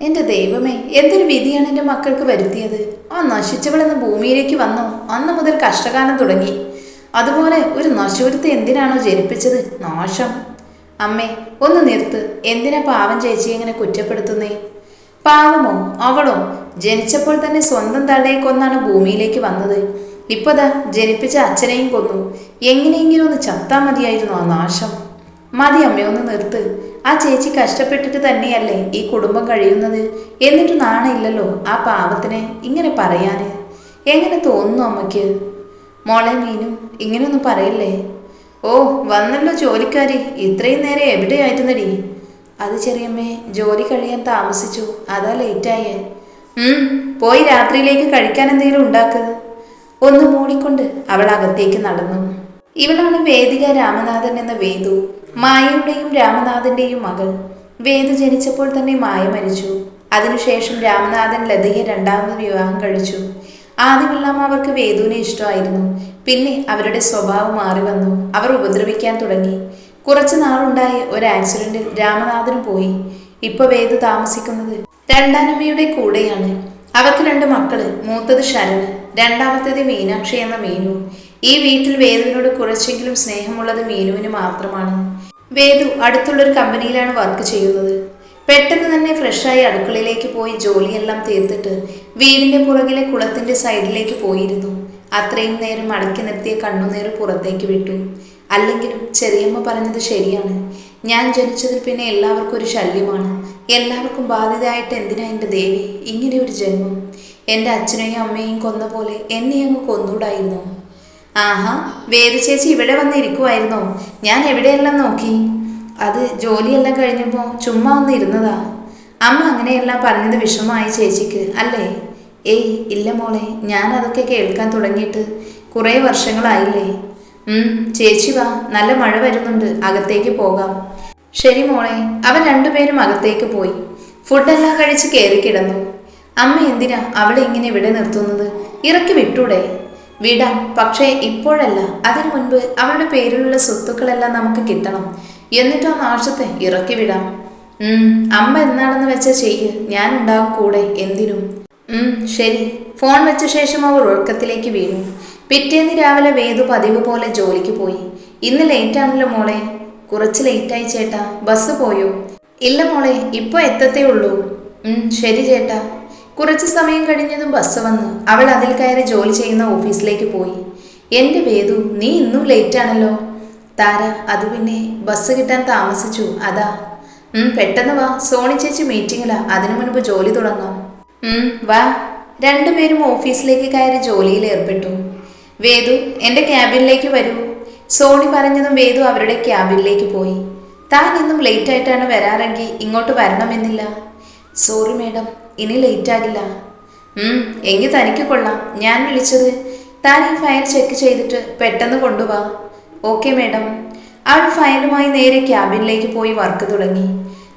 എന്റെ ദൈവമേ എന്തൊരു വിധിയാണ് എന്റെ മക്കൾക്ക് വരുത്തിയത്? ആ നശിച്ചവളെന്ന് ഭൂമിയിലേക്ക് വന്നു. അന്ന് മുതൽ കഷ്ടകാലം തുടങ്ങി. അതുപോലെ ഒരു നശൂരത്തെ എന്തിനാണോ ജനിപ്പിച്ചത്? നാശം. അമ്മേ ഒന്ന് നിർത്ത്. എന്തിനാ പാവം ചേച്ചി എങ്ങനെ കുറ്റപ്പെടുത്തുന്നേ? പാവമോ? അവളോ? ജനിച്ചപ്പോൾ തന്നെ സ്വന്തം തള്ളയെ കൊന്നാണ് ഭൂമിയിലേക്ക് വന്നത്. ഇപ്പതാ ജനിപ്പിച്ച അച്ഛനെയും കൊന്നു. എങ്ങനെയെങ്കിലും ഒന്ന് ചത്താ മതിയായിരുന്നു ആ നാശം. മതി അമ്മയൊന്ന് നിർത്ത്. ആ ചേച്ചി കഷ്ടപ്പെട്ടിട്ട് തന്നെയല്ലേ ഈ കുടുംബം കഴിയുന്നത്? എന്നിട്ട് നാണയില്ലല്ലോ ആ പാവത്തിന് ഇങ്ങനെ പറയാന്. എങ്ങനെ തോന്നുന്നു അമ്മയ്ക്ക്? മോളെ മീനു ഇങ്ങനെയൊന്നും പറയല്ലേ? ഓ വന്നല്ലോ ജോലിക്കാരി. ഇത്രയും നേരം എവിടെയായിരുന്നടി? അത് ചെറിയമ്മേ ജോലി കഴിയാൻ താമസിച്ചു. അതാ ലേറ്റായേ. പോയി രാത്രിയിലേക്ക് കഴിക്കാൻ എന്തെങ്കിലും ഉണ്ടാക്ക്. ഒന്ന് മൂടിക്കൊണ്ട് അവൾ അകത്തേക്ക് നടന്നു. ഇവളാണ് വേദിക രാമനാഥൻ എന്ന വേദു. മായയുടെയും രാമനാഥന്റെയും മകൾ. വേദ ജനിച്ചപ്പോൾ തന്നെ മായ മരിച്ചു. അതിനുശേഷം രാമനാഥൻ ലതയെ രണ്ടാമത് വിവാഹം കഴിച്ചു. ആദ്യമെല്ലാം അവർക്ക് വേദുവിനെ ഇഷ്ടമായിരുന്നു. പിന്നെ അവരുടെ സ്വഭാവം മാറി വന്നു. അവർ ഉപദ്രവിക്കാൻ തുടങ്ങി. കുറച്ചു നാളുണ്ടായ ഒരു ആക്സിഡന്റിൽ രാമനാഥനും പോയി. ഇപ്പൊ വേദു താമസിക്കുന്നത് രണ്ടാനമ്മയുടെ കൂടെയാണ്. അവർക്ക് രണ്ട് മക്കൾ മൂത്തത് ശരണ് രണ്ടാമത്തേത് മീനാക്ഷി എന്ന മീനു. ഈ വീട്ടിൽ വേദുവിനോട് കുറച്ചെങ്കിലും സ്നേഹമുള്ളത് മീനുവിന് മാത്രമാണ്. വേദു അടുത്തുള്ളൊരു കമ്പനിയിലാണ് വർക്ക് ചെയ്യുന്നത്. പെട്ടെന്ന് തന്നെ ഫ്രഷായി അടുക്കളയിലേക്ക് പോയി ജോലിയെല്ലാം തീർത്തിട്ട് വീടിന്റെ പുറകിലെ കുളത്തിന്റെ സൈഡിലേക്ക് പോയിരുന്നു. അത്രയും നേരം അടക്കി നിർത്തിയ കണ്ണുനീർ പുറത്തേക്ക് വിട്ടു. അല്ലെങ്കിലും ചെറിയമ്മ പറഞ്ഞത് ശരിയാണ്. ഞാൻ ജനിച്ചതിൽ പിന്നെ എല്ലാവർക്കും ഒരു ശല്യമാണ്. എല്ലാവർക്കും ബാധിതയായിട്ട് എന്തിനാ എന്റെ ദേവി ഇങ്ങനെ ഒരു ജന്മം? എന്റെ അച്ഛനെയും അമ്മയെയും കൊന്ന പോലെ എന്നെ അങ്ങ് കൊന്നൂടായിരുന്നു? ആഹാ വേദു ചേച്ചി ഇവിടെ വന്നിരിക്കുമായിരുന്നോ ഞാൻ എവിടെയെല്ലാം നോക്കി? അത് ജോലിയെല്ലാം കഴിഞ്ഞപ്പോൾ ചുമ്മാ ഒന്ന് ഇരുന്നതാ. അമ്മ അങ്ങനെയെല്ലാം പറഞ്ഞത് വിഷമമായി ചേച്ചിക്ക് അല്ലേ? ഏയ് ഇല്ല മോളെ ഞാൻ അതൊക്കെ കേൾക്കാൻ തുടങ്ങിയിട്ട് കുറേ വർഷങ്ങളായില്ലേ. ചേച്ചി വാ നല്ല മഴ വരുന്നുണ്ട് അകത്തേക്ക് പോകാം. ശരി മോളെ അവൻ രണ്ടുപേരും അകത്തേക്ക് പോയി. ഫുഡെല്ലാം കഴിച്ച് കയറി കിടന്നു. അമ്മ എന്തിനാ അവളെ ഇങ്ങനെ ഇവിടെ നിർത്തുന്നത്? ഇറക്കി വിട്ടൂടെ? വിടാം. പക്ഷേ ഇപ്പോഴല്ല. അതിനു മുൻപ് അവളുടെ പേരിലുള്ള സ്വത്തുക്കളെല്ലാം നമുക്ക് കിട്ടണം. എന്നിട്ടോ ആ നാശത്തെ ഇറക്കി വിടാം. അമ്മ എന്നാണെന്ന് വെച്ചാൽ ചെയ്യ്. ഞാൻ ഉണ്ടാവും കൂടെ എന്തിനും ശരി. ഫോൺ വെച്ച ശേഷം അവർ ഉറക്കത്തിലേക്ക് വീണു. പിറ്റേന്ന് രാവിലെ വേദു പതിവ് പോലെ ജോലിക്ക് പോയി. ഇന്ന് ലേറ്റ് ആണല്ലോ മോളെ. കുറച്ച് ലേറ്റായി ചേട്ടാ. ബസ് പോയോ? ഇല്ല മോളെ ഇപ്പൊ എത്തത്തേ ഉള്ളൂ. ശരി ചേട്ടാ. കുറച്ച് സമയം കഴിഞ്ഞതും ബസ് വന്നു. അവൾ അതിൽ കയറി ജോലി ചെയ്യുന്ന ഓഫീസിലേക്ക് പോയി. എന്റെ വേദു നീ ഇന്നും ലേറ്റ് ആണല്ലോ. താര അത് പിന്നെ ബസ് കിട്ടാൻ താമസിച്ചു. അതാ. പെട്ടെന്ന് വാ. സോണി ചേച്ചി മീറ്റിംഗിലാ അതിനു മുൻപ് ജോലി തുടങ്ങാം. വാ. രണ്ടുപേരും ഓഫീസിലേക്ക് കയറി ജോലിയിൽ ഏർപ്പെട്ടു. വേദു എന്റെ ക്യാബിനിലേക്ക് വരൂ. സോണി പറഞ്ഞതും വേദു അവരുടെ ക്യാബിനിലേക്ക് പോയി. താൻ ഇന്നും ലേറ്റ് ആയിട്ടാണ് വരാറെങ്കിൽ ഇങ്ങോട്ട് വരണമെന്നില്ല. സോറി മേഡം ഇനി ലേറ്റ് ആകില്ല. എങ്കിൽ തനിക്ക് കൊള്ളാം. ഞാൻ വിളിച്ചത്. താൻ ഈ ഫയൽ ചെക്ക് ചെയ്തിട്ട് പെട്ടെന്ന് കൊണ്ടുപോവാ ഓക്കെ മേഡം അവൾ ഫയലുമായി നേരെ ക്യാബിനിലേക്ക് പോയി വർക്ക് തുടങ്ങി.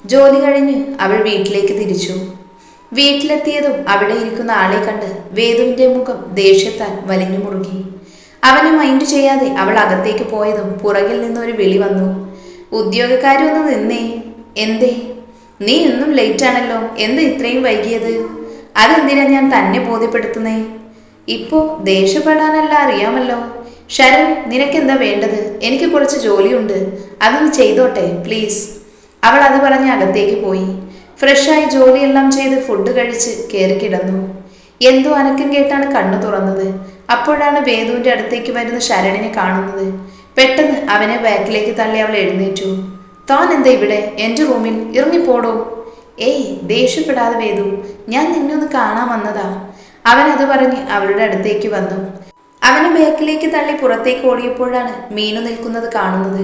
ജോലി കഴിഞ്ഞ് അവൾ വീട്ടിലേക്ക് തിരിച്ചു. വീട്ടിലെത്തിയതും അവിടെ ഇരിക്കുന്ന ആളെ കണ്ട് വേദുവിന്റെ മുഖം ദേഷ്യത്താൽ വലിഞ്ഞു മുറുകി. അവനെ മൈൻഡ് ചെയ്യാതെ അവൾ അകത്തേക്ക് പോയതും പുറകിൽ നിന്നൊരു വിളി വന്നു. ഉദ്യോഗക്കാരി ഒന്ന് നിന്നേ. എന്തേ? നീ ഇന്നും ലേറ്റ് ആണല്ലോ. എന്ത് ഇത്രയും വൈകിയത്? അതെന്തിനാ ഞാൻ തന്നെ ബോധ്യപ്പെടുത്തുന്നേ? ഇപ്പോ ദേഷ്യപ്പെടാനല്ല അറിയാമല്ലോ. ശരൺ നിനക്കെന്താ വേണ്ടത്? എനിക്ക് കുറച്ച് ജോലിയുണ്ട്. അതൊന്ന് ചെയ്തോട്ടെ പ്ലീസ് അവൾ അത് പറഞ്ഞ് അകത്തേക്ക് പോയി. ഫ്രഷായി ജോലിയെല്ലാം ചെയ്ത് ഫുഡ് കഴിച്ച് കയറി കിടന്നു. എന്തോ അനക്കം കേട്ടാണ് കണ്ണു തുറന്നത്. അപ്പോഴാണ് വേദുവിന്റെ അടുത്തേക്ക് വരുന്ന ശരണിനെ കാണുന്നത്. പെട്ടെന്ന് അവനെ ബാക്കിലേക്ക് തള്ളി അവൾ എഴുന്നേറ്റു. താൻ എന്താ ഇവിടെ? എന്റെ റൂമിൽ ഇറങ്ങിപ്പോടോ? ഏയ് ദേഷ്യപ്പെടാതെ വേദു ഞാൻ നിന്നെ ഒന്ന് കാണാൻ വന്നതാ. അവൻ അത് പറഞ്ഞ് അവളുടെ അടുത്തേക്ക് വന്നു. അവനെ ബാക്കിലേക്ക് തള്ളി പുറത്തേക്ക് ഓടിയപ്പോഴാണ് മീനു നിൽക്കുന്നത് കാണുന്നത്.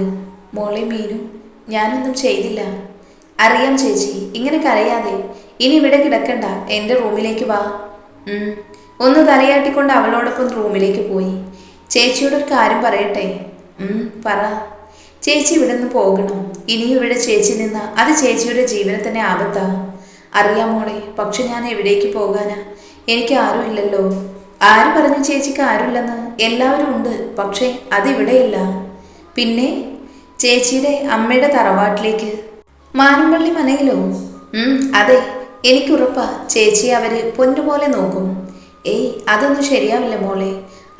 മോളെ മീനു ഞാനൊന്നും ചെയ്തില്ല. അറിയാം ചേച്ചി ഇങ്ങനെ കരയാതെ. ഇനി ഇവിടെ കിടക്കണ്ട എന്റെ റൂമിലേക്ക് വാ. ഒന്ന് തലയാട്ടിക്കൊണ്ട് അവളോടൊപ്പം റൂമിലേക്ക് പോയി. ചേച്ചിയോട് ഒരു കാര്യം പറയട്ടെ? പറ. ചേച്ചി ഇവിടെ നിന്ന് പോകണം. ഇനിയും ഇവിടെ ചേച്ചി നിന്ന് അത് ചേച്ചിയുടെ ജീവനെ തന്നെ ആപത്താ. അറിയാം മോളെ പക്ഷെ ഞാൻ എവിടേക്ക് പോകാനാ? എനിക്ക് ആരും ഇല്ലല്ലോ. ആര് പറഞ്ഞു ചേച്ചിക്ക് ആരുമില്ലെന്ന്? എല്ലാവരും ഉണ്ട് പക്ഷേ അതിവിടെയില്ല പിന്നെ ചേച്ചിയുടെ അമ്മയുടെ തറവാട്ടിലേക്ക്. മാനമ്പള്ളി മനയിലോ? അതെ. എനിക്കുറപ്പാ ചേച്ചി അവർ പൊന്നുപോലെ നോക്കും. ഏയ് അതൊന്നും ശരിയാവില്ല മോളെ.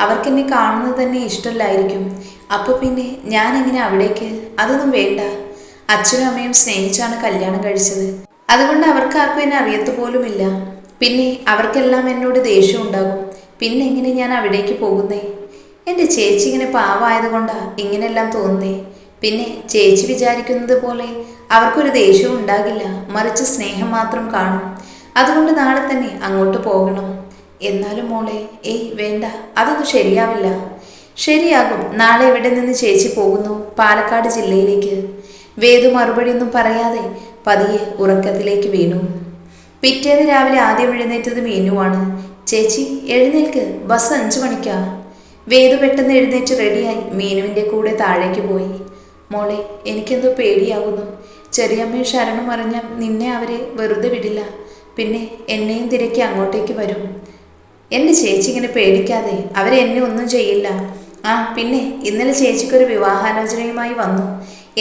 അവർക്കെന്നെ കാണുന്നത് തന്നെ ഇഷ്ടമല്ലായിരിക്കും. അപ്പോൾ പിന്നെ ഞാൻ എങ്ങനെ അവിടേക്ക്? അതൊന്നും വേണ്ട. അച്ഛനും അമ്മയും സ്നേഹിച്ചാണ് കല്യാണം കഴിച്ചത്. അതുകൊണ്ട് അവർക്ക് ആർക്കും എന്നെ അറിയത്തു പോലുമില്ല. പിന്നെ അവർക്കെല്ലാം എന്നോട് ദേഷ്യം ഉണ്ടാകും. പിന്നെ എങ്ങനെ ഞാൻ അവിടേക്ക് പോകുന്നേ? എന്റെ ചേച്ചി ഇങ്ങനെ പാവമായതുകൊണ്ടാണ് ഇങ്ങനെല്ലാം തോന്നുന്നേ. പിന്നെ ചേച്ചി വിചാരിക്കുന്നത് പോലെ അവർക്കൊരു ദേഷ്യവും ഉണ്ടാകില്ല. മറിച്ച് സ്നേഹം മാത്രം കാണും. അതുകൊണ്ട് നാളെ തന്നെ അങ്ങോട്ട് പോകണം. എന്നാലും മോളെ ഏയ് വേണ്ട. അതൊന്നും ശരിയാവില്ല. ശരിയാകും. നാളെ ഇവിടെ നിന്ന് ചേച്ചി പോകുന്നു? പാലക്കാട് ജില്ലയിലേക്ക്. വേദു മറുപടിയൊന്നും പറയാതെ പതിയെ ഉറക്കത്തിലേക്ക് വീണു. പിറ്റേന്ന് രാവിലെ ആദ്യം എഴുന്നേറ്റത് മീനുവാണ് ചേച്ചി എഴുന്നേൽക്ക്. ബസ് അഞ്ചു മണിക്കാ. വേദു പെട്ടെന്ന് എഴുന്നേറ്റ് റെഡിയായി മീനുവിന്റെ കൂടെ താഴേക്ക് പോയി. മോളെ എനിക്കെന്തോ പേടിയാകുന്നു ചെറിയമ്മയും ശരണം അറിഞ്ഞാൽ നിന്നെ അവരെ വെറുതെ വിടില്ല. പിന്നെ എന്നെയും തിരക്കി അങ്ങോട്ടേക്ക് വരും. എന്റെ ചേച്ചി ഇങ്ങനെ പേടിക്കാതെ അവരെന്നെ ഒന്നും ചെയ്യില്ല. ആ പിന്നെ ഇന്നലെ ചേച്ചിക്കൊരു വിവാഹാലോചനയുമായി വന്നു.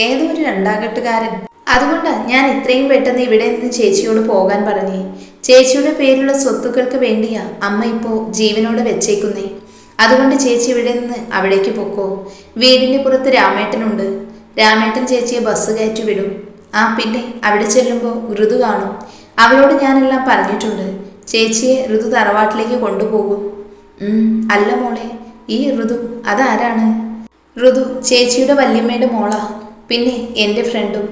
ഏതോ ഒരു രണ്ടാകെട്ടുകാരൻ. അതുകൊണ്ടാ ഞാൻ ഇത്രയും പെട്ടെന്ന് ഇവിടെ നിന്ന് ചേച്ചിയോട് പോകാൻ പറഞ്ഞേ. ചേച്ചിയുടെ പേരിലുള്ള സ്വത്തുക്കൾക്ക് വേണ്ടിയാ അമ്മ ഇപ്പോ ജീവനോട് വെച്ചേക്കുന്നേ. അതുകൊണ്ട് ചേച്ചി ഇവിടെ നിന്ന് അവിടേക്ക് പൊക്കോ. വീടിന്റെ പുറത്ത് രാമേട്ടനുണ്ട്. രാമേട്ടൻ ചേച്ചിയെ ബസ് കയറ്റി വിടും. ആ പിന്നെ അവിടെ ചെല്ലുമ്പോൾ ഋതു കാണും. അവളോട് ഞാനെല്ലാം പറഞ്ഞിട്ടുണ്ട്. ചേച്ചിയെ ഋതു തറവാട്ടിലേക്ക് കൊണ്ടുപോകും. അല്ല മോളെ ഈ ഋതു അതാരാണ്? ഋതു ചേച്ചിയുടെ വല്യമ്മയുടെ മോളാ. പിന്നെ എന്റെ ഫ്രണ്ടും.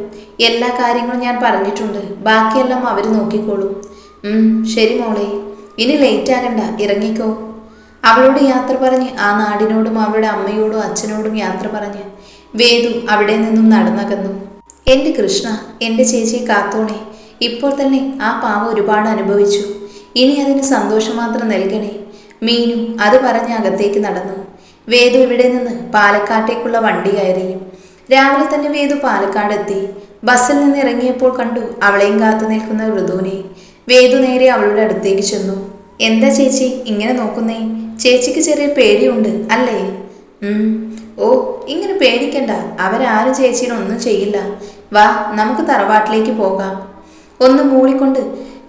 എല്ലാ കാര്യങ്ങളും ഞാൻ പറഞ്ഞിട്ടുണ്ട്. ബാക്കിയെല്ലാം അവർ നോക്കിക്കോളും. ശരി മോളെ. ഇനി ലേറ്റ് ആകണ്ട. ഇറങ്ങിക്കോ. അവളോട് യാത്ര പറഞ്ഞ് ആ നാടിനോടും അവളുടെ അമ്മയോടും അച്ഛനോടും യാത്ര പറഞ്ഞ് വേദു അവിടെ നിന്നും നടന്നകന്നു. എന്റെ കൃഷ്ണ എന്റെ ചേച്ചിയെ കാത്തോണേ. ഇപ്പോൾ തന്നെ ആ പാവം ഒരുപാട് അനുഭവിച്ചു. ഇനി അതിന് സന്തോഷം മാത്രം നൽകണേ. മീനു അത് പറഞ്ഞ് അകത്തേക്ക് നടന്നു. വേദു ഇവിടെ നിന്ന് പാലക്കാട്ടേക്കുള്ള വണ്ടി കയറി. രാവിലെ തന്നെ വേദു പാലക്കാടെത്തി. ബസ്സിൽ നിന്ന് ഇറങ്ങിയപ്പോൾ കണ്ടു അവളെയും കാത്തു നിൽക്കുന്ന ഋതുവിനെ വേദു നേരെ അവളുടെ അടുത്തേക്ക് ചെന്നു. എന്താ ചേച്ചി ഇങ്ങനെ നോക്കുന്നേ? ചേച്ചിക്ക് ചെറിയ പേടിയുണ്ട് അല്ലേ? ഉം. ഓ ഇങ്ങനെ പേടിക്കണ്ട. അവരാരും ചേച്ചീനൊന്നും ചെയ്യില്ല. വാ നമുക്ക് തറവാട്ടിലേക്ക് പോകാം. ഒന്ന് മൂളിക്കൊണ്ട്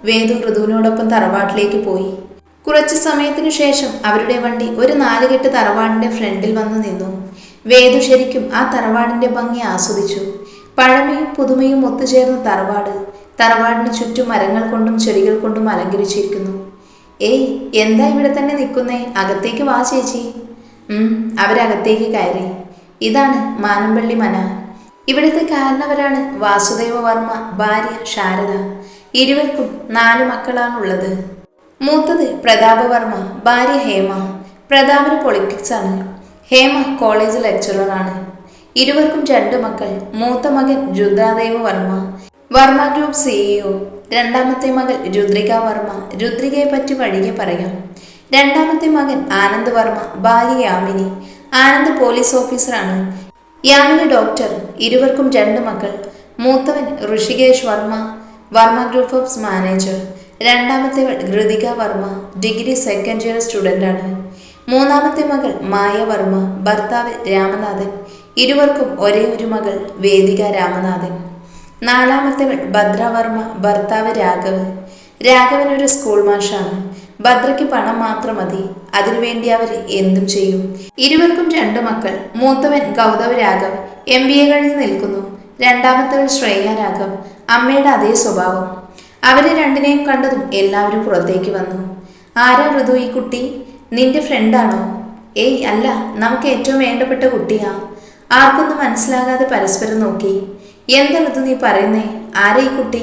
വേദു ഋതുവിനോടൊപ്പം തറവാട്ടിലേക്ക് പോയി. കുറച്ച് സമയത്തിനു ശേഷം അവരുടെ വണ്ടി ഒരു നാലുകെട്ട് തറവാടിന്റെ ഫ്രണ്ടിൽ വന്ന് നിന്നു. വേദു ശരിക്കും ആ തറവാടിന്റെ ഭംഗി ആസ്വദിച്ചു. പഴമയും പുതുമയും ഒത്തുചേർന്ന തറവാട് തറവാടിന് ചുറ്റും മരങ്ങൾ കൊണ്ടും ചെടികൾ കൊണ്ടും അലങ്കരിച്ചിരിക്കുന്നു. ഏയ് എന്താ ഇവിടെ തന്നെ നിൽക്കുന്നേ? അകത്തേക്ക് വാ ചേച്ചി. അവരകത്തേക്ക് കയറി. ഇതാണ് മാനമ്പള്ളി മന. ഇവിടുത്തെ കാരണവരാണ് വാസുദേവ വർമ്മ ഭാര്യ ശാരദ. ഇരുവർക്കും നാല് മക്കളാണുള്ളത്. മൂത്തത് പ്രതാപവർമ്മ ഭാര്യ ഹേമ. പ്രതാപന് പൊളിറ്റിക്സ് ആണ്. ഹേമ കോളേജ് ലെക്ചററാണ് ഇരുവർക്കും രണ്ട് മക്കൾ. മൂത്ത മകൻ രുദ്രാദേവ് വർമ്മ. വർമ്മ ഗ്രൂപ്പ് സിഇഒ രണ്ടാമത്തെ മകൾ രുദ്രിക വർമ്മ. രുദ്രികയെ പറ്റി വഴികെ പറയാം. രണ്ടാമത്തെ മകൻ ആനന്ദ് വർമ്മ ഭാര്യ യാമിനി. ആനന്ദ് പോലീസ് ഓഫീസറാണ് യാമിനി ഡോക്ടർ ഇരുവർക്കും രണ്ട് മക്കൾ. മൂത്തവൻ Rishikesh Varma. Varma group of manager രണ്ടാമത്തെ Ritika Varma degree second year student ആണ്. മൂന്നാമത്തെ മകൾ മായ വർമ്മ ഭർത്താവ് രാമനാഥൻ ഇരുവർക്കും ഒരേ ഒരു മകൾ വേദിക രാമനാഥൻ. നാലാമത്തെ ഭദ്രവർമ്മ ഭർത്താവ് രാഘവ് രാഘവൻ ഒരു സ്കൂൾ മാഷാണ് ഭദ്രയ്ക്ക് പണം മാത്രം മതി. അതിനുവേണ്ടി അവർ എന്തും ചെയ്യും. ഇരുവർക്കും രണ്ടു മക്കൾ. മൂത്തവൻ Gautav Raghav M B A കഴിഞ്ഞ് നിൽക്കുന്നു. രണ്ടാമത്തവൻ ശ്രേയ രാഘവ് അമ്മയുടെ അതേ സ്വഭാവം. അവരെ രണ്ടിനെയും കണ്ടതും എല്ലാവരും പുറത്തേക്ക് വന്നു. ആരാ ഋതു ഈ കുട്ടി? നിന്റെ ഫ്രണ്ടാണോ? ഏയ് അല്ല നമുക്ക് ഏറ്റവും വേണ്ടപ്പെട്ട കുട്ടിയാ. ആർക്കൊന്നും മനസ്സിലാകാതെ പരസ്പരം നോക്കി. എന്താ ഋതു നീ പറയുന്നേ? ആരാ ഈ കുട്ടി?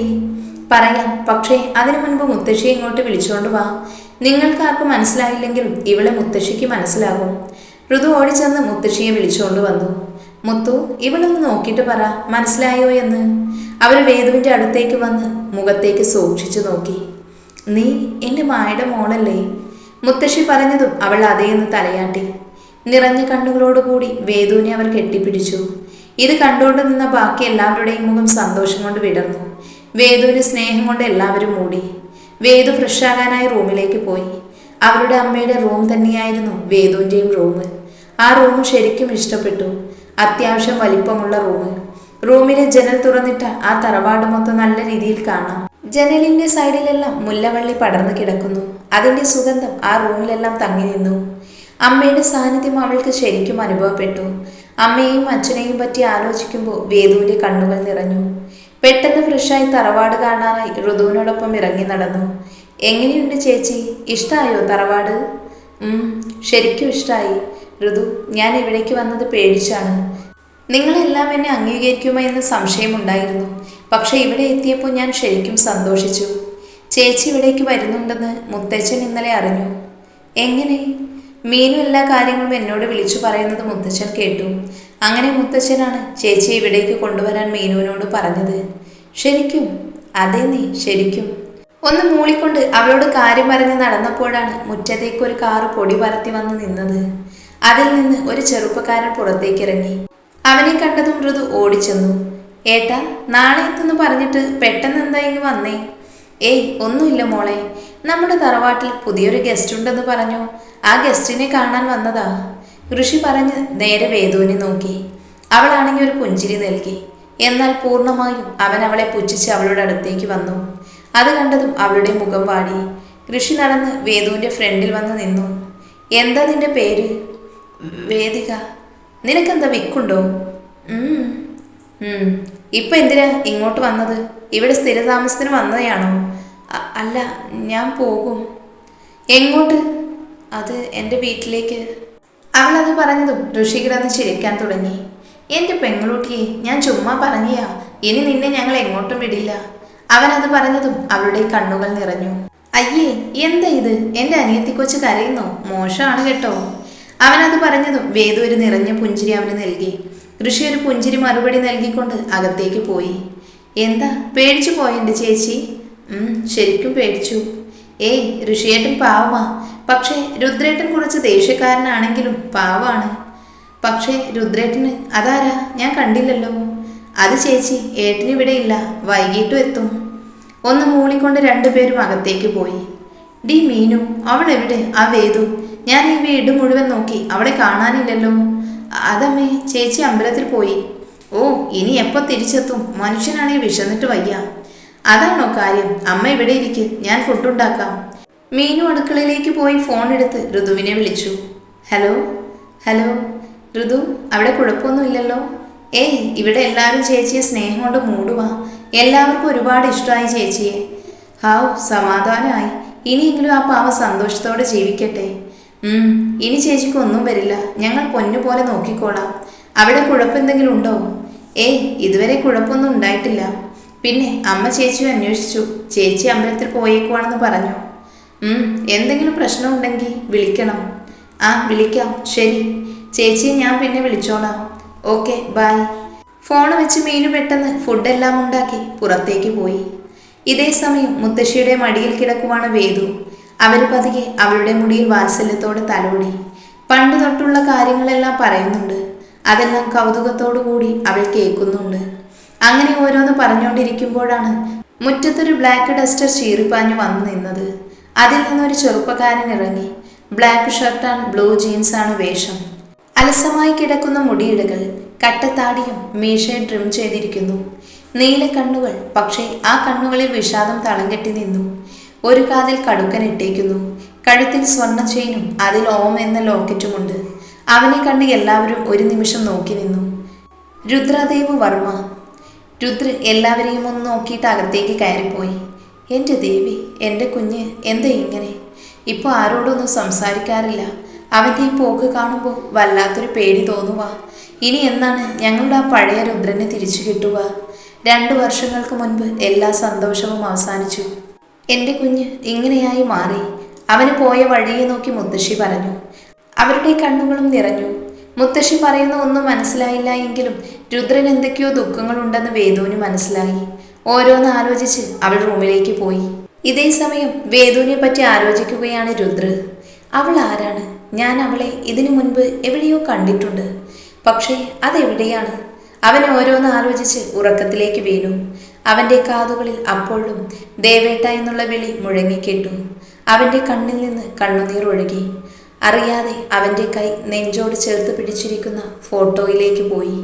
പറയാം പക്ഷേ അതിനു മുൻപ് മുത്തശ്ശിയെ ഇങ്ങോട്ട് വിളിച്ചോണ്ട് വാ. നിങ്ങൾക്ക് ആർക്കും മനസ്സിലായില്ലെങ്കിലും ഇവളെ മുത്തശ്ശിക്ക് മനസ്സിലാകും. ഋതു ഓടിച്ചെന്ന് മുത്തശ്ശിയെ വിളിച്ചുകൊണ്ട് വന്നു. മുത്തു ഇവളൊന്ന് നോക്കിയിട്ട് പറ മനസ്സിലായോ എന്ന്. അവർ വേദുവിന്റെ അടുത്തേക്ക് വന്ന് മുഖത്തേക്ക് സൂക്ഷിച്ചു നോക്കി. നീ എന്റെ മായുടെ മോളല്ലേ? മുത്തശ്ശി പറഞ്ഞതും അവൾ അതേന്ന് തലയാട്ടി. നിറഞ്ഞ കണ്ണുകളോടുകൂടി വേദുവിനെ അവർ കെട്ടിപ്പിടിച്ചു. ഇത് കണ്ടുകൊണ്ട് നിന്ന ബാക്കി എല്ലാവരുടെയും മുഖം സന്തോഷം കൊണ്ട് വിടർന്നു. വേദുവിന് സ്നേഹം കൊണ്ട് എല്ലാവരും മൂടി. വേദു ഫ്രഷാകാനായി റൂമിലേക്ക് പോയി. അവരുടെ അമ്മയുടെ റൂം തന്നെയായിരുന്നു വേദുവിന്റെയും റൂം. ആ റൂം ശരിക്കും ഇഷ്ടപ്പെട്ടു. അത്യാവശ്യം വലിപ്പമുള്ള റൂം റൂമിലെ ജനൽ തുറന്നിട്ട് ആ തറവാട് മൊത്തം നല്ല രീതിയിൽ കാണാം. ജനലിന്റെ സൈഡിലെല്ലാം മുല്ലവള്ളി പടർന്നു കിടക്കുന്നു. അതിന്റെ സുഗന്ധം ആ റൂമിലെല്ലാം തങ്ങി നിന്നു. അമ്മയുടെ സാന്നിധ്യം അവൾക്ക് ശരിക്കും അനുഭവപ്പെട്ടു. അമ്മയെയും അച്ഛനെയും പറ്റി ആലോചിക്കുമ്പോൾ വേദുവിന്റെ കണ്ണുകൾ നിറഞ്ഞു. പെട്ടെന്ന് ഫ്രഷായി തറവാട് കാണാനായി ഋതുവിനോടൊപ്പം ഇറങ്ങി നടന്നു. എങ്ങനെയുണ്ട് ചേച്ചി? ഇഷ്ടമായോ തറവാട്? ശരിക്കും ഇഷ്ടായി. ഋതു ഞാൻ ഇവിടേക്ക് വന്നത് പേടിച്ചാണ്. നിങ്ങളെല്ലാം എന്നെ അംഗീകരിക്കുമോ എന്ന് സംശയമുണ്ടായിരുന്നു. പക്ഷെ ഇവിടെ എത്തിയപ്പോൾ ഞാൻ ശരിക്കും സന്തോഷിച്ചു. ചേച്ചി ഇവിടേക്ക് വരുന്നുണ്ടെന്ന് മുത്തച്ഛൻ ഇന്നലെ അറിഞ്ഞു. എങ്ങനെ? മീനു എല്ലാ കാര്യങ്ങളും എന്നോട് വിളിച്ചു പറയുന്നത് മുത്തച്ഛൻ കേട്ടു. അങ്ങനെ മുത്തച്ഛനാണ് ചേച്ചി ഇവിടേക്ക് കൊണ്ടുവരാൻ മീനുവിനോട് പറഞ്ഞത്. ശരിക്കും? അതെ നീ ശരിക്കും. ഒന്ന് മൂളിക്കൊണ്ട് അവളോട് കാര്യം പറഞ്ഞ് നടന്നപ്പോഴാണ് മുറ്റത്തേക്ക് ഒരു കാറ് പൊടി പറത്തി വന്ന് നിന്നത്. അതിൽ നിന്ന് ഒരു ചെറുപ്പക്കാരൻ പുറത്തേക്കിറങ്ങി. അവനെ കണ്ടതും മൃദു ഓടിച്ചെന്നു. ഏട്ടാ നാളെ എത്തുന്നു പറഞ്ഞിട്ട് പെട്ടെന്ന് എന്താ ഇങ്ങ് വന്നേ? ഏയ് ഒന്നുമില്ല മോളെ. നമ്മുടെ തറവാട്ടിൽ പുതിയൊരു ഗസ്റ്റ് ഉണ്ടെന്ന് പറഞ്ഞു. ആ ഗസ്റ്റിനെ കാണാൻ വന്നതാ. ഋഷി പറഞ്ഞ് നേരെ വേദുവിനെ നോക്കി. അവളാണെങ്കിൽ ഒരു പുഞ്ചിരി നൽകി. എന്നാൽ പൂർണമായും അവൻ അവളെ പുച്ഛിച്ച് അവളുടെ അടുത്തേക്ക് വന്നു. അത് കണ്ടതും അവളുടെ മുഖം വാടി. ഋഷി നടന്ന് വേദുവിന്റെ ഫ്രണ്ടിൽ വന്ന് നിന്നു. എന്താ നിന്റെ പേര്? വേദിക നിനക്കെന്താ വിക്കുണ്ടോ. ഇപ്പൊ എന്തിനാ ഇങ്ങോട്ട് വന്നത്? ഇവിടെ സ്ഥിരതാമസത്തിന് വന്നതാണോ? അല്ല ഞാൻ പോകും. എങ്ങോട്ട്? അത് എന്റെ വീട്ടിലേക്ക്. അവൾ അത് പറഞ്ഞതും ഋഷി കിടന്ന് ചിരിക്കാൻ തുടങ്ങി. എന്റെ പെങ്ങളൂട്ടിയെ ഞാൻ ചുമ്മാ പറഞ്ഞിയാ. ഇനി നിന്നെ ഞങ്ങൾ എങ്ങോട്ടും വിടില്ല. അവൻ അത് പറഞ്ഞതും അവളുടെ കണ്ണുകൾ നിറഞ്ഞു. അയ്യേ എന്താ ഇത്? എന്റെ അനിയത്തിക്കൊച്ച് കരയുന്നു. മോശമാണ് കേട്ടോ. അവനത് പറഞ്ഞതും വേദു ഒരു നിറഞ്ഞ പുഞ്ചിരി അവന് നൽകി. ഋഷി ഒരു പുഞ്ചിരി മറുപടി നൽകിക്കൊണ്ട് അകത്തേക്ക് പോയി. എന്താ? പേടിച്ചു പോയെന്റെ ചേച്ചി? ശരിക്കും പേടിച്ചു. ഏയ് ഋഷിയേട്ടൻ പാവമാ. പക്ഷേ രുദ്രേട്ടൻ കുറച്ച് ദേഷ്യക്കാരനാണെങ്കിലും പാവാണ്. പക്ഷേ രുദ്രേട്ടന് അതാരാ? ഞാൻ കണ്ടില്ലല്ലോ. അത് ചേച്ചി ഏട്ടൻ ഇവിടെ ഇല്ല. വൈകിട്ടും എത്തും. ഒന്ന് മൂളിക്കൊണ്ട് രണ്ടുപേരും അകത്തേക്ക് പോയി. ഡി മീനു അവൾ എവിടെ ആ വേദു ഞാൻ ഈ വീട് മുഴുവൻ നോക്കി. അവളെ കാണാനില്ലല്ലോ. അതമ്മേ ചേച്ചി അമ്പലത്തിൽ പോയി. ഓ ഇനി എപ്പോൾ തിരിച്ചെത്തും? മനുഷ്യനാണെങ്കിൽ വിശന്നിട്ട് വയ്യ. അതാണോ കാര്യം? അമ്മ ഇവിടെ ഇരിക്ക്. ഞാൻ ഫുഡ് ഉണ്ടാക്കാം. മീനു അടുക്കളയിലേക്ക് പോയി ഫോൺ എടുത്ത് ഋതുവിനെ വിളിച്ചു. ഹലോ? ഹലോ? ഋതു അവിടെ കുഴപ്പമൊന്നുമില്ലല്ലോ ഏയ് ഇവിടെ എല്ലാവരും ചേച്ചിയെ സ്നേഹം കൊണ്ട് മൂടുവാ. എല്ലാവർക്കും ഒരുപാട് ഇഷ്ടമായി ചേച്ചിയെ. ഹാവ് സമാധാനമായി ഇനിയെങ്കിലും ആ പാവ സന്തോഷത്തോടെ ജീവിക്കട്ടെ. ഇനി ചേച്ചിക്ക് ഒന്നും വരില്ല. ഞങ്ങൾ പൊന്നു പോലെ നോക്കിക്കോളാം. അവിടെ കുഴപ്പമെന്തെങ്കിലും ഉണ്ടോ? ഏയ് ഇതുവരെ കുഴപ്പമൊന്നും ഉണ്ടായിട്ടില്ല. പിന്നെ അമ്മ ചേച്ചിയും അന്വേഷിച്ചു. ചേച്ചി അമ്പലത്തിൽ പോയേക്കുവാണെന്ന് പറഞ്ഞു. എന്തെങ്കിലും പ്രശ്നമുണ്ടെങ്കിൽ വിളിക്കണം. ആ വിളിക്കാം. ശരി. ചേച്ചിയെ ഞാൻ പിന്നെ വിളിച്ചോളാം. ഓക്കെ ബായ് ഫോൺ വെച്ച് മീനു പെട്ടെന്ന് ഫുഡെല്ലാം ഉണ്ടാക്കി പുറത്തേക്ക് പോയി. ഇതേ സമയം മുത്തശ്ശിയുടെ മടിയിൽ കിടക്കുവാണ് വേദു. അവർ പതിയെ അവളുടെ മുടിയിൽ വാത്സല്യത്തോടെ തലോടി. പണ്ട് തൊട്ടുള്ള കാര്യങ്ങളെല്ലാം പറയുന്നുണ്ട്. അതെല്ലാം കൗതുകത്തോടു കൂടി അവൾ കേൾക്കുന്നുണ്ട്. അങ്ങനെ ഓരോന്ന് പറഞ്ഞുകൊണ്ടിരിക്കുമ്പോഴാണ് മുറ്റത്തൊരു ബ്ലാക്ക് ഡസ്റ്റർ ചീറിപ്പാഞ്ഞു വന്നു നിന്നത്. അതിൽ നിന്നൊരു ചെറുപ്പക്കാരൻ ഇറങ്ങി. Black shirt and blue jeans ആണ് വേഷം. അലസമായി കിടക്കുന്ന മുടിയിടകൾ കട്ടത്താടിയും മീശയും ട്രിം ചെയ്തിരിക്കുന്നു. നീല കണ്ണുകൾ പക്ഷേ ആ കണ്ണുകളിൽ വിഷാദം തളം കെട്ടി നിന്നു. ഒരു കാതിൽ കടുക്കൻ ഇട്ടേക്കുന്നു. കഴുത്തിൽ സ്വർണ ചെയിനും അതിൽ ഓം എന്ന ലോക്കറ്റുമുണ്ട്. അവനെ കണ്ട് എല്ലാവരും ഒരു നിമിഷം നോക്കി നിന്നു. രുദ്രദേവ് വർമ്മ. രുദ്ര എല്ലാവരെയും ഒന്ന് നോക്കിയിട്ട് അകത്തേക്ക് കയറിപ്പോയി. എന്റെ ദേവി എന്റെ കുഞ്ഞ് എന്താ ഇങ്ങനെ? ഇപ്പോൾ ആരോടൊന്നും സംസാരിക്കാറില്ല. അവന്റെ ഈ പോക്ക് കാണുമ്പോൾ വല്ലാത്തൊരു പേടി തോന്നുക ഇനി എന്നാണ് ഞങ്ങളുടെ ആ പഴയ രുദ്രനെ തിരിച്ചു കിട്ടുക? രണ്ടു വർഷങ്ങൾക്ക് മുൻപ് എല്ലാ സന്തോഷവും അവസാനിച്ചു. എന്റെ കുഞ്ഞ് ഇങ്ങനെയായി മാറി. അവന് പോയ വഴിയെ നോക്കി മുത്തശ്ശി പറഞ്ഞു. അവരുടെ കണ്ണുകളും നിറഞ്ഞു. മുത്തശ്ശി പറയുന്ന ഒന്നും മനസ്സിലായില്ല എങ്കിലും രുദ്രൻ എന്തൊക്കെയോ ദുഃഖങ്ങളുണ്ടെന്ന് വേദുവിന് മനസ്സിലായി. ഓരോന്ന് ആലോചിച്ച് അവൾ റൂമിലേക്ക് പോയി. ഇതേ സമയം വേദുവിനെ പറ്റി ആലോചിക്കുകയാണ് രുദ്ര. അവൾ ആരാണ്? ഞാൻ അവളെ ഇതിനു മുൻപ് എവിടെയോ കണ്ടിട്ടുണ്ട്. പക്ഷേ അതെവിടെയാണ്? അവൻ ഓരോന്ന് ആലോചിച്ച് ഉറക്കത്തിലേക്ക് വീണു. അവന്റെ കാതുകളിൽ അപ്പോഴും ദേവേട്ട എന്നുള്ള വിളി മുഴങ്ങിക്കേട്ടു അവന്റെ കണ്ണിൽ നിന്ന് കണ്ണുനീർ ഒഴുകി. അറിയാതെ അവന്റെ കൈ നെഞ്ചോട് ചേർത്ത് പിടിച്ചിരിക്കുന്ന ഫോട്ടോയിലേക്ക് പോയി.